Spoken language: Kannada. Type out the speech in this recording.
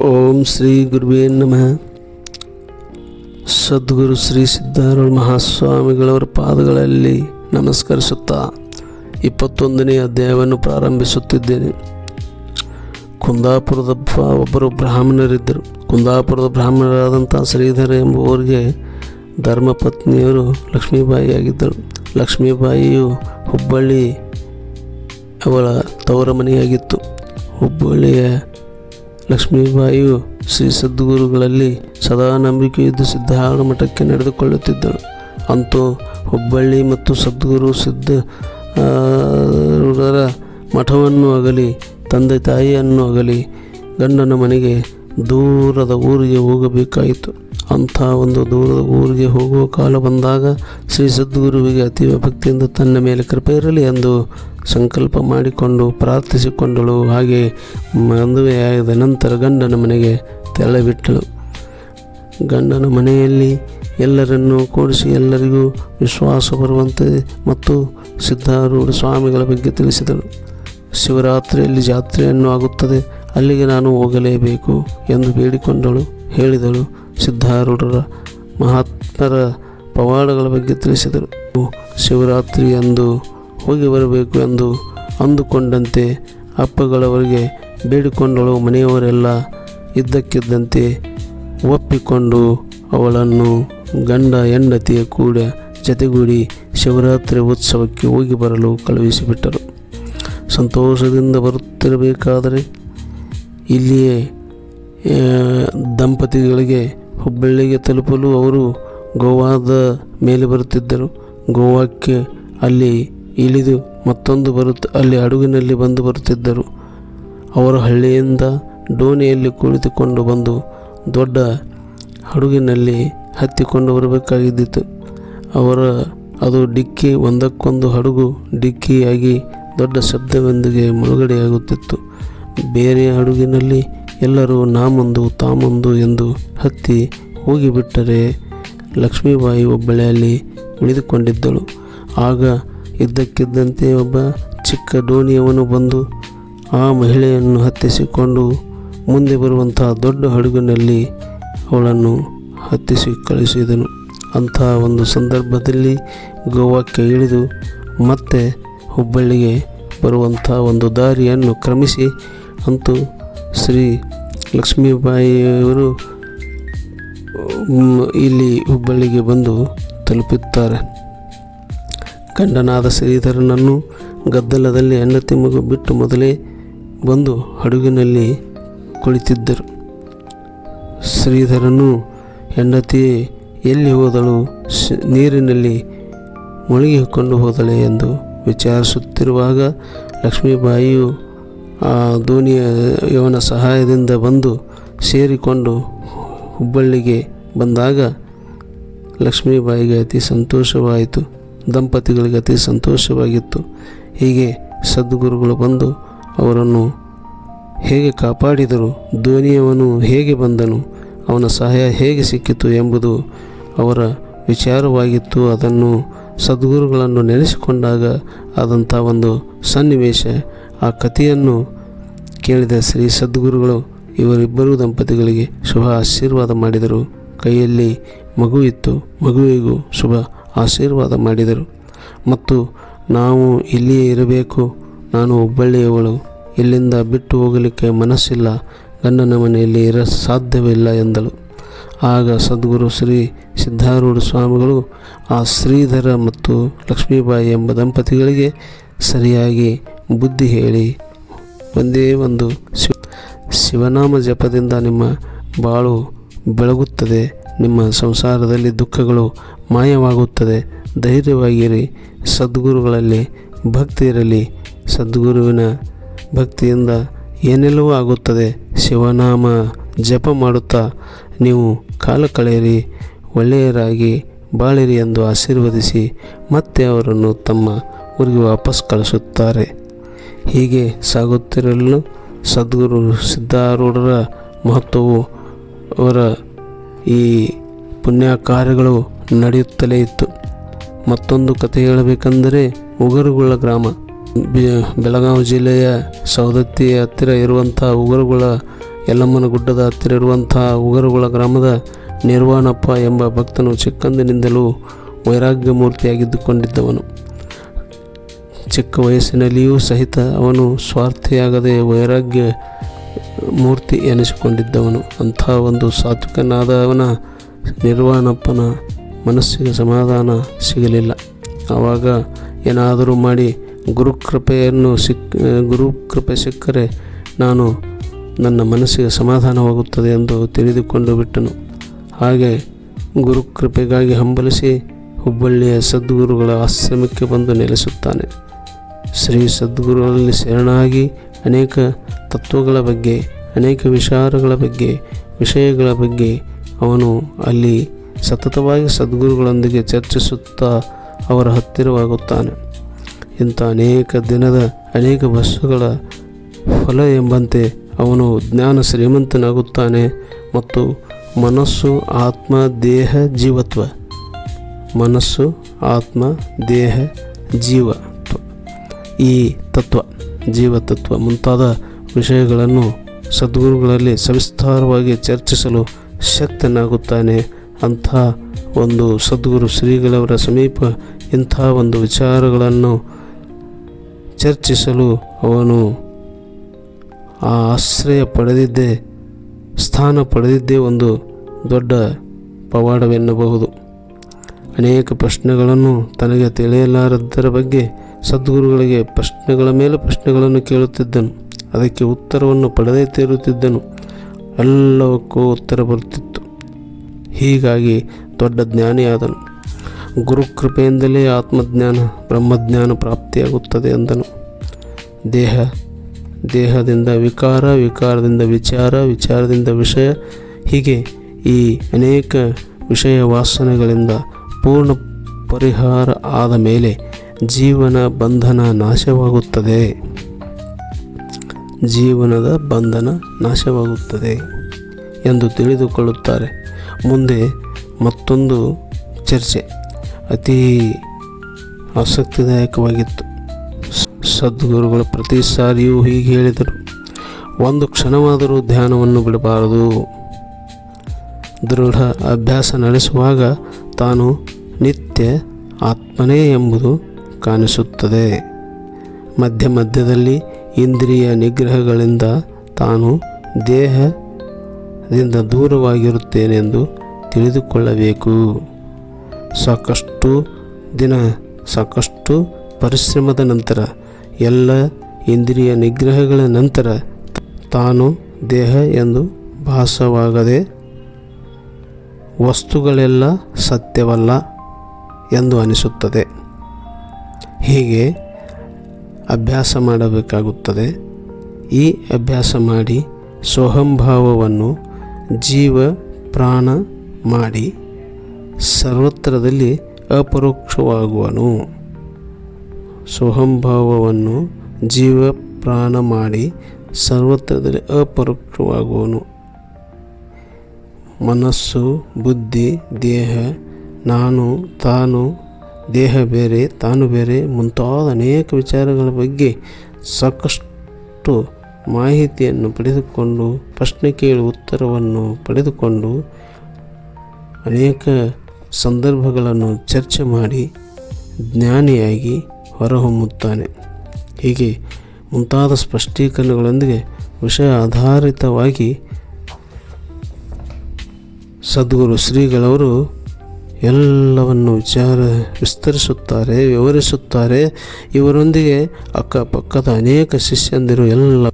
ಓಂ ಶ್ರೀ ಗುರುವೇ ನಮಃ. ಸದ್ಗುರು ಶ್ರೀ ಸಿದ್ಧಾರೂಢ ಮಹಾಸ್ವಾಮಿಗಳವರ ಪಾದಗಳಲ್ಲಿ ನಮಸ್ಕರಿಸುತ್ತಾ ಇಪ್ಪತ್ತೊಂದನೇ ಅಧ್ಯಾಯವನ್ನು ಪ್ರಾರಂಭಿಸುತ್ತಿದ್ದೇನೆ. ಕುಂದಾಪುರದ ಒಬ್ಬರು ಬ್ರಾಹ್ಮಣರಿದ್ದರು. ಕುಂದಾಪುರದ ಬ್ರಾಹ್ಮಣರಾದಂಥ ಶ್ರೀಧರ ಎಂಬುವರಿಗೆ ಧರ್ಮಪತ್ನಿಯವರು ಲಕ್ಷ್ಮೀಬಾಯಿ ಆಗಿದ್ದರು ಲಕ್ಷ್ಮೀಬಾಯಿಯು ಹುಬ್ಬಳ್ಳಿ ಅವಳ ತವರ ಮನೆಯಾಗಿತ್ತು. ಹುಬ್ಬಳ್ಳಿಯ ಲಕ್ಷ್ಮೀಬಾಯಿಯು ಶ್ರೀ ಸದ್ಗುರುಗಳಲ್ಲಿ ಸದಾ ನಂಬಿಕೆಯಿದ್ದು ಸಿದ್ಧಾರೂಢ ಮಠಕ್ಕೆ ನಡೆದುಕೊಳ್ಳುತ್ತಿದ್ದಳು. ಅಂತೂ ಹುಬ್ಬಳ್ಳಿ ಮತ್ತು ಸದ್ಗುರು ಸಿದ್ಧ ಮಠವನ್ನು ಆಗಲಿ ತಂದೆ ತಾಯಿಯನ್ನು ಆಗಲಿ ಗಂಡನ ಮನೆಗೆ ದೂರದ ಊರಿಗೆ ಹೋಗಬೇಕಾಯಿತು. ಅಂಥ ಒಂದು ದೂರದ ಊರಿಗೆ ಹೋಗುವ ಕಾಲ ಬಂದಾಗ ಶ್ರೀ ಸದ್ಗುರುವಿಗೆ ಅತೀವ ಭಕ್ತಿಯಿಂದ ತನ್ನ ಮೇಲೆ ಕೃಪೆ ಇರಲಿ ಎಂದು ಸಂಕಲ್ಪ ಮಾಡಿಕೊಂಡು ಪ್ರಾರ್ಥಿಸಿಕೊಂಡಳು. ಹಾಗೆ ಮದುವೆಯಾದ ನಂತರ ಗಂಡನ ಮನೆಗೆ ತೆರಳಿಬಿಟ್ಟಳು. ಗಂಡನ ಮನೆಯಲ್ಲಿ ಎಲ್ಲರನ್ನು ಕೂಡಿಸಿ ಎಲ್ಲರಿಗೂ ವಿಶ್ವಾಸ ಬರುವಂತೆ ಮತ್ತು ಸಿದ್ಧಾರೂಢ ಸ್ವಾಮಿಗಳ ಬಗ್ಗೆ ತಿಳಿಸಿದಳು. ಶಿವರಾತ್ರಿಯಲ್ಲಿ ಜಾತ್ರೆಯನ್ನು ಆಗುತ್ತದೆ. ಅಲ್ಲಿಗೆ ನಾನು ಹೋಗಲೇಬೇಕು ಎಂದು ಬೇಡಿಕೊಂಡಳು. ಹೇಳಿದಳು ಸಿದ್ಧಾರೂಢರ ಮಹಾತ್ಮರ ಪವಾಡಗಳ ಬಗ್ಗೆ ತಿಳಿಸಿದರು ಶಿವರಾತ್ರಿ ಎಂದು ಹೋಗಿ ಬರಬೇಕು ಎಂದು ಅಂದುಕೊಂಡಂತೆ ಅಪ್ಪಗಳವರಿಗೆ ಬೇಡಿಕೊಂಡಳು. ಮನೆಯವರೆಲ್ಲ ಇದ್ದಕ್ಕಿದ್ದಂತೆ ಒಪ್ಪಿಕೊಂಡು ಅವಳನ್ನು ಗಂಡ ಹೆಂಡತಿಯ ಕೂಡ ಜತೆಗೂಡಿ ಶಿವರಾತ್ರಿ ಉತ್ಸವಕ್ಕೆ ಹೋಗಿ ಬರಲು ಕಳುಹಿಸಿಬಿಟ್ಟರು ಸಂತೋಷದಿಂದ ಬರುತ್ತಿರಬೇಕಾದರೆ ಇಲ್ಲಿಯೇ ದಂಪತಿಗಳಿಗೆ ಹುಬ್ಬಳ್ಳಿಗೆ ತಲುಪಲು ಅವರು ಗೋವಾದ ಮೇಲೆ ಬರುತ್ತಿದ್ದರು. ಗೋವಾಕ್ಕೆ ಅಲ್ಲಿ ಇಳಿದು ಮತ್ತೊಂದು ಬರುತ್ತ, ಅಲ್ಲಿ ಹಡಗಿನಲ್ಲಿ ಬಂದು ಬರುತ್ತಿದ್ದರು. ಅವರ ಹಳ್ಳಿಯಿಂದ ದೋಣಿಯಲ್ಲಿ ಕುಳಿತುಕೊಂಡು ಬಂದು ದೊಡ್ಡ ಹಡಗಿನಲ್ಲಿ ಹತ್ತಿಕೊಂಡು ಬರಬೇಕಾಗಿದ್ದಿತು ಅವರ, ಅದು ಡಿಕ್ಕಿ ಒಂದಕ್ಕೊಂದು ಹಡಗು ಡಿಕ್ಕಿಯಾಗಿ ದೊಡ್ಡ ಶಬ್ದವೊಂದಿಗೆ ಮುಳುಗಡೆಯಾಗುತ್ತಿತ್ತು. ಬೇರೆ ಹಡಗಿನಲ್ಲಿ ಎಲ್ಲರೂ ನಾಮಂದು ತಾಮಂದು ಎಂದು ಹತ್ತಿ ಹೋಗಿಬಿಟ್ಟರೆ ಲಕ್ಷ್ಮೀಬಾಯಿ ಒಬ್ಬಳೆಯಲ್ಲಿ ಉಳಿದುಕೊಂಡಿದ್ದಳು. ಆಗ ಇದ್ದಕ್ಕಿದ್ದಂತೆ ಒಬ್ಬ ಚಿಕ್ಕ ಡೋಣಿಯವನು ಬಂದು ಆ ಮಹಿಳೆಯನ್ನು ಹತ್ತಿಸಿಕೊಂಡು ಮುಂದೆ ಬರುವಂತಹ ದೊಡ್ಡ ಹಡಗಿನಲ್ಲಿ ಅವಳನ್ನು ಹತ್ತಿಸಿ ಕಳಿಸಿದನು. ಅಂತಹ ಒಂದು ಸಂದರ್ಭದಲ್ಲಿ ಗೋವಾಕ್ಕೆ ಇಳಿದು ಮತ್ತೆ ಹುಬ್ಬಳ್ಳಿಗೆ ಬರುವಂಥ ಒಂದು ದಾರಿಯನ್ನು ಕ್ರಮಿಸಿ ಅಂತೂ ಶ್ರೀ ಲಕ್ಷ್ಮೀಬಾಯಿಯವರು ಇಲ್ಲಿ ಹುಬ್ಬಳ್ಳಿಗೆ ಬಂದು ತಲುಪುತ್ತಾರೆ ಗಂಡನಾದ ಶ್ರೀಧರನನ್ನು ಗದ್ದಲದಲ್ಲಿ ಹೆಂಡತಿ ಮಗು ಬಿಟ್ಟು ಮೊದಲೇ ಬಂದು ಹಡಗಿನಲ್ಲಿ ಕುಳಿತಿದ್ದರು. ಶ್ರೀಧರನು ಹೆಂಡತಿ ಎಲ್ಲಿ ಹೋದಳು? ನೀರಿನಲ್ಲಿ ಮುಳುಗಿಕೊಂಡು ಹೋದಳೆ ಎಂದು ವಿಚಾರಿಸುತ್ತಿರುವಾಗ ಲಕ್ಷ್ಮೀಬಾಯಿಯು ದೋಣಿಯ ಇವನ ಸಹಾಯದಿಂದ ಬಂದು ಸೇರಿಕೊಂಡು ಹುಬ್ಬಳ್ಳಿಗೆ ಬಂದಾಗ ಲಕ್ಷ್ಮೀಬಾಯಿಗೆ ಅತಿ ಸಂತೋಷವಾಯಿತು. ದಂಪತಿಗಳಿಗೆ ಅತಿ ಸಂತೋಷವಾಗಿತ್ತು. ಹೀಗೆ ಸದ್ಗುರುಗಳು ಬಂದು ಅವರನ್ನು ಹೇಗೆ ಕಾಪಾಡಿದರು ಧೋನಿಯವನು ಹೇಗೆ ಬಂದನು, ಅವನ ಸಹಾಯ ಹೇಗೆ ಸಿಕ್ಕಿತು ಎಂಬುದು ಅವರ ವಿಚಾರವಾಗಿತ್ತು. ಅದನ್ನು ಸದ್ಗುರುಗಳನ್ನು ನೆನೆಸಿಕೊಂಡಾಗ ಆದಂಥ ಒಂದು ಸನ್ನಿವೇಶ ಆ ಕಥೆಯನ್ನು ಕೇಳಿದ ಶ್ರೀ ಸದ್ಗುರುಗಳು ಇವರಿಬ್ಬರೂ ದಂಪತಿಗಳಿಗೆ ಶುಭ ಆಶೀರ್ವಾದ ಮಾಡಿದರು. ಕೈಯಲ್ಲಿ ಮಗು ಇತ್ತು. ಮಗುವಿಗೂ ಶುಭ ಆಶೀರ್ವಾದ ಮಾಡಿದರು. ಮತ್ತು ನಾವು ಇಲ್ಲಿಯೇ ಇರಬೇಕು. ನಾನು ಹುಬ್ಬಳ್ಳಿಯವಳು. ಇಲ್ಲಿಂದ ಬಿಟ್ಟು ಹೋಗಲಿಕ್ಕೆ ಮನಸ್ಸಿಲ್ಲ. ಗಂಡನ ಮನೆಯಲ್ಲಿ ಇರ ಸಾಧ್ಯವಿಲ್ಲ ಎಂದಳು. ಆಗ ಸದ್ಗುರು ಶ್ರೀ ಸಿದ್ಧಾರೂಢ ಸ್ವಾಮಿಗಳು ಆ ಶ್ರೀಧರ ಮತ್ತು ಲಕ್ಷ್ಮೀಬಾಯಿ ಎಂಬ ದಂಪತಿಗಳಿಗೆ ಸರಿಯಾಗಿ ಬುದ್ಧಿ ಹೇಳಿ ಒಂದೇ ಒಂದು ಶಿವ ಶಿವನಾಮ ಜಪದಿಂದ ನಿಮ್ಮ ಬಾಳು ಬೆಳಗುತ್ತದೆ, ನಿಮ್ಮ ಸಂಸಾರದಲ್ಲಿ ದುಃಖಗಳು ಮಾಯವಾಗುತ್ತದೆ. ಧೈರ್ಯವಾಗಿರಿ ಸದ್ಗುರುಗಳಲ್ಲಿ ಭಕ್ತಿ ಇರಲಿ. ಸದ್ಗುರುವಿನ ಭಕ್ತಿಯಿಂದ ಏನೆಲ್ಲವೂ ಆಗುತ್ತದೆ. ಶಿವನಾಮ ಜಪ ಮಾಡುತ್ತಾ ನೀವು ಕಾಲ ಕಳೆಯಿರಿ. ಒಳ್ಳೆಯರಾಗಿ ಬಾಳಿರಿ ಎಂದು ಆಶೀರ್ವದಿಸಿ ಮತ್ತೆ ಅವರನ್ನು ತಮ್ಮ ಊರಿಗೆ ವಾಪಸ್ ಕಳಿಸುತ್ತಾರೆ. ಹೀಗೆ ಸಾಗುತ್ತಿರಲು ಸದ್ಗುರು ಸಿದ್ಧಾರೂಢರ ಮಹತ್ವವು ಅವರ ಈ ಪುಣ್ಯ ಕಾರ್ಯಗಳು ನಡೆಯುತ್ತಲೇ ಇತ್ತು. ಮತ್ತೊಂದು ಕಥೆ ಹೇಳಬೇಕೆಂದರೆ ಉಗರುಗುಳ ಗ್ರಾಮ. ಬೆಳಗಾವಿ ಜಿಲ್ಲೆಯ ಸವದತ್ತಿ ಹತ್ತಿರ ಇರುವಂಥ ಉಗರುಗುಳ ಯಲ್ಲಮ್ಮನ ಗುಡ್ಡದ ಹತ್ತಿರ ಇರುವಂಥ ಉಗರುಗುಳ ಗ್ರಾಮದ ನಿರ್ವಾಣಪ್ಪ ಎಂಬ ಭಕ್ತನು ಚಿಕ್ಕಂದಿನಿಂದಲೂ ವೈರಾಗ್ಯ ಮೂರ್ತಿಯಾಗಿದ್ದುಕೊಂಡಿದ್ದವನು ಚಿಕ್ಕ ವಯಸ್ಸಿನಲ್ಲಿಯೂ ಸಹಿತ ಅವನು ಸ್ವಾರ್ಥಿಯಾಗದೆ ವೈರಾಗ್ಯ ಮೂರ್ತಿ ಎನಿಸಿಕೊಂಡಿದ್ದವನು. ಅಂಥ ಒಂದು ಸಾತ್ವಿಕನಾದವನ ನಿರ್ವಾಣಪ್ಪನ ಮನಸ್ಸಿಗೆ ಸಮಾಧಾನ ಸಿಗಲಿಲ್ಲ. ಆವಾಗ ಏನಾದರೂ ಮಾಡಿ ಗುರುಕೃಪೆಯನ್ನು ಸಿಕ್, ಗುರುಕೃಪೆ ಸಿಕ್ಕರೆ ನಾನು ನನ್ನ ಮನಸ್ಸಿಗೆ ಸಮಾಧಾನವಾಗುತ್ತದೆ ಎಂದು ತಿಳಿದುಕೊಂಡು ಬಿಟ್ಟನು. ಹಾಗೆ ಗುರುಕೃಪೆಗಾಗಿ ಹಂಬಲಿಸಿ ಹುಬ್ಬಳ್ಳಿಯ ಸದ್ಗುರುಗಳ ಆಶ್ರಮಕ್ಕೆ ಬಂದು ನೆಲೆಸುತ್ತಾನೆ. ಶ್ರೀ ಸದ್ಗುರುಗಳಲ್ಲಿ ಶರಣಾಗಿ ಅನೇಕ ತತ್ವಗಳ ಬಗ್ಗೆ, ಅನೇಕ ವಿಚಾರಗಳ ಬಗ್ಗೆ, ವಿಷಯಗಳ ಬಗ್ಗೆ ಅವನು ಅಲ್ಲಿ ಸತತವಾಗಿ ಸದ್ಗುರುಗಳೊಂದಿಗೆ ಚರ್ಚಿಸುತ್ತಾ ಅವರ ಹತ್ತಿರವಾಗುತ್ತಾನೆ. ಇಂಥ ಅನೇಕ ದಿನದ, ಅನೇಕ ಬಸ್ಸುಗಳ ಫಲ ಎಂಬಂತೆ ಅವನು ಜ್ಞಾನ ಶ್ರೀಮಂತನಾಗುತ್ತಾನೆ ಮತ್ತು ಮನಸ್ಸು, ಆತ್ಮ, ದೇಹ, ಜೀವತ್ವ. ಮನಸ್ಸು, ಆತ್ಮ, ದೇಹ, ಜೀವ. ಈ ತತ್ವ, ಜೀವತತ್ವ ಮುಂತಾದ ವಿಷಯಗಳನ್ನು ಸದ್ಗುರುಗಳಲ್ಲಿ ಸವಿಸ್ತಾರವಾಗಿ ಚರ್ಚಿಸಲು ಶಕ್ತನಾಗುತ್ತಾನೆ. ಅಂಥ ಒಂದು ಸದ್ಗುರು ಶ್ರೀಗಳವರ ಸಮೀಪ ಇಂಥ ಒಂದು ವಿಚಾರಗಳನ್ನು ಚರ್ಚಿಸಲು ಅವನು ಆ ಆಶ್ರಯ ಪಡೆದಿದ್ದೇ, ಸ್ಥಾನ ಪಡೆದಿದ್ದೇ ಒಂದು ದೊಡ್ಡ ಪವಾಡವೆನ್ನಬಹುದು. ಅನೇಕ ಪ್ರಶ್ನೆಗಳನ್ನು ತನಗೆ ತಿಳಿಯಲಾರದ್ದರ ಬಗ್ಗೆ ಸದ್ಗುರುಗಳಿಗೆ ಪ್ರಶ್ನೆಗಳ ಮೇಲೆ ಪ್ರಶ್ನೆಗಳನ್ನು ಕೇಳುತ್ತಿದ್ದನು. ಅದಕ್ಕೆ ಉತ್ತರವನ್ನು ಪಡೆದೇ ತೀರುತ್ತಿದ್ದನು. ಎಲ್ಲವಕ್ಕೂ ಉತ್ತರ ಬರುತ್ತಿತ್ತು. ಹೀಗಾಗಿ ದೊಡ್ಡ ಜ್ಞಾನಿಯಾದನು. ಗುರುಕೃಪೆಯಿಂದಲೇ ಆತ್ಮಜ್ಞಾನ, ಬ್ರಹ್ಮಜ್ಞಾನ ಪ್ರಾಪ್ತಿಯಾಗುತ್ತದೆ ಎಂದನು. ದೇಹ, ದೇಹದಿಂದ ವಿಕಾರ, ವಿಕಾರದಿಂದ ವಿಚಾರ, ವಿಚಾರದಿಂದ ವಿಷಯ, ಹೀಗೆ ಈ ಅನೇಕ ವಿಷಯ ವಾಸನೆಗಳಿಂದ ಪೂರ್ಣ ಪರಿಹಾರ ಆದ ಮೇಲೆ ಜೀವನ ಬಂಧನ ನಾಶವಾಗುತ್ತದೆ. ಜೀವನದ ಬಂಧನ ನಾಶವಾಗುತ್ತದೆ ಎಂದು ತಿಳಿದುಕೊಳ್ಳುತ್ತಾರೆ. ಮುಂದೆ ಮತ್ತೊಂದು ಚರ್ಚೆ. ಅತಿ ಆಸಕ್ತಿದಾಯಕವಾಗಿತ್ತು. ಸದ್ಗುರುಗಳು ಪ್ರತಿ ಸಾರಿಯೂ ಹೀಗೆ ಹೇಳಿದರು. ಒಂದು ಕ್ಷಣವಾದರೂ ಧ್ಯಾನವನ್ನು ಬಿಡಬಾರದು. ದೃಢ ಅಭ್ಯಾಸ ನಡೆಸುವಾಗ ತಾನು ನಿತ್ಯ ಆತ್ಮನೇ ಎಂಬುದು ಕಾಣಿಸುತ್ತದೆ. ಮಧ್ಯ ಮಧ್ಯದಲ್ಲಿ ಇಂದ್ರಿಯ ನಿಗ್ರಹಗಳಿಂದ ತಾನು ದೇಹದಿಂದ ದೂರವಾಗಿರುತ್ತೇನೆಂದು ತಿಳಿದುಕೊಳ್ಳಬೇಕು. ಸಾಕಷ್ಟು ದಿನ, ಸಾಕಷ್ಟು ಪರಿಶ್ರಮದ ನಂತರ, ಎಲ್ಲ ಇಂದ್ರಿಯ ನಿಗ್ರಹಗಳ ನಂತರ ತಾನು ದೇಹ ಎಂದು ಭಾಸವಾಗದೆ, ವಸ್ತುಗಳೆಲ್ಲ ಸತ್ಯವಲ್ಲ ಎಂದು ಅನಿಸುತ್ತದೆ. ಹೀಗೆ ಅಭ್ಯಾಸ ಮಾಡಬೇಕಾಗುತ್ತದೆ? ಈ ಅಭ್ಯಾಸ ಮಾಡಿ ಸ್ವಹಂಭಾವವನ್ನು ಜೀವ ಪ್ರಾಣ ಮಾಡಿ ಸರ್ವತ್ರದಲ್ಲಿ ಅಪರೋಕ್ಷವಾಗುವನು. ಸ್ವಹಂಭಾವವನ್ನು ಜೀವ ಪ್ರಾಣ ಮಾಡಿ ಸರ್ವತ್ರದಲ್ಲಿ ಅಪರೋಕ್ಷವಾಗುವನು. ಮನಸ್ಸು, ಬುದ್ಧಿ, ದೇಹ, ನಾನು, ತಾನು ದೇಹ ಬೇರೆ, ತಾನು ಬೇರೆ ಮುಂತಾದ ಅನೇಕ ವಿಚಾರಗಳ ಬಗ್ಗೆ ಸಾಕಷ್ಟು ಮಾಹಿತಿಯನ್ನು ಪಡೆದುಕೊಂಡು, ಪ್ರಶ್ನೆ ಕೇಳಿ ಉತ್ತರವನ್ನು ಪಡೆದುಕೊಂಡು ಅನೇಕ ಸಂದರ್ಭಗಳನ್ನು ಚರ್ಚೆ ಮಾಡಿ ಜ್ಞಾನಿಯಾಗಿ ಹೊರಹೊಮ್ಮುತ್ತಾನೆ. ಹೀಗೆ ಮುಂತಾದ ಸ್ಪಷ್ಟೀಕರಣಗಳೊಂದಿಗೆ ವಿಷಯ ಆಧಾರಿತವಾಗಿ ಸದ್ಗುರು ಶ್ರೀಗಳವರು ಎಲ್ಲವನ್ನು ವಿಚಾರ ವಿಸ್ತರಿಸುತ್ತಾರೆ ವಿವರಿಸುತ್ತಾರೆ. ಇವರೊಂದಿಗೆ ಅಕ್ಕಪಕ್ಕದ ಅನೇಕ ಶಿಷ್ಯಂದಿರು ಎಲ್ಲ